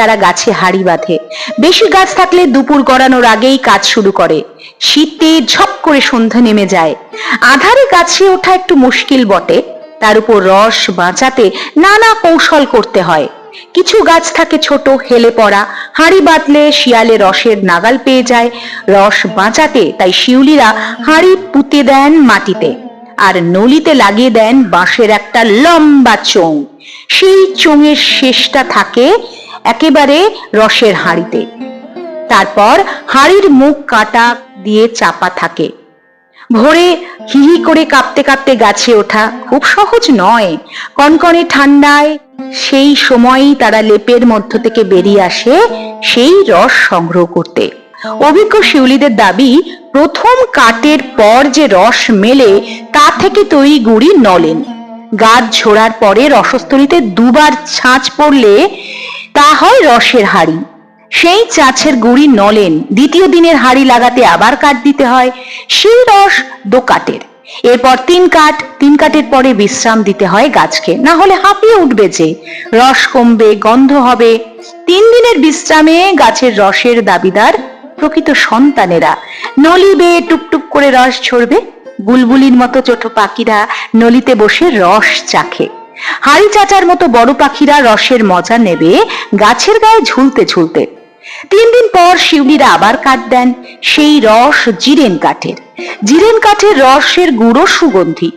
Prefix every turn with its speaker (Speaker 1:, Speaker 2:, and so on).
Speaker 1: তারা গাছে হাড়ি বাঁধে। বেশি গাছ থাকলে দুপুর গড়ানোর আগেই কাজ শুরু করে। শীতে ঝপ করে সন্ধ্যা নেমে যায়। আধারে গাছে ওঠা একটু মুশকিল বটে। তার উপর রস বাঁচাতে নানা কৌশল করতে হয়। কিছু গাছ থাকে ছোট, হেলে পড়া। হাঁড়ি বাঁধলে শিয়ালে রসের নাগাল পেয়ে যায়। রস বাঁচাতে তাই শিউলিরা হাঁড়ি পুঁতে দেন মাটিতে আর নলিতে লাগিয়ে দেন বাঁশের একটা লম্বা চোং সেই চোঙের শেষটা থাকে একেবারে রসের হাঁড়িতে। তারপর হাঁড়ির মুখ কাটা দিয়ে চাপা থাকে। ভোরে হিহি করে কাঁপতে কাঁপতে গাছে ওঠা খুব সহজ নয়। কনকনে ঠান্ডায় সেই সময়ই তারা লেপের মধ্য থেকে বেরিয়ে আসে সেই রস সংগ্রহ করতে। অভিজ্ঞ শিউলিদের দাবি, প্রথম কাটের পর যে রস মেলে তা থেকে তৈরি গুড়ি নলেন। গাছ ঝোড়ার পরে রসস্থলিতে দুবার ছাঁচ পড়লে তা হয় রসের হাড়ি। সেই চাছের গুড়ি নলেন, দ্বিতীয় দিনের হাড়ি লাগাতে আবার কাঠ দিতে হয়, সেই রস দো কাঠের এরপর তিন কাঠ, তিন কাঠের পরে বিশ্রাম দিতে হয় গাছকে। না হলে হাঁপিয়ে উঠবে যে, রস কমবে, গন্ধ হবে। তিন দিনের বিশ্রামে গাছের রসের দাবিদার প্রকৃত সন্তানেরা। নলি বেয়ে টুকটুক করে রস ছড়বে বুলবুলির মতো ছোট পাখিরা নলিতে বসে রস চাখে। হাড়ি চাচার মতো বড় পাখিরা রসের মজা নেবে, গাছের গায়ে ঝুলতে ঝুলতে। তিন দিন পর শিউলিরা আবার কাঠ দেন, সেই রস জিরেন কাঠের। জিরেন কাঠের রসের গুঁড়ো সুগন্ধি।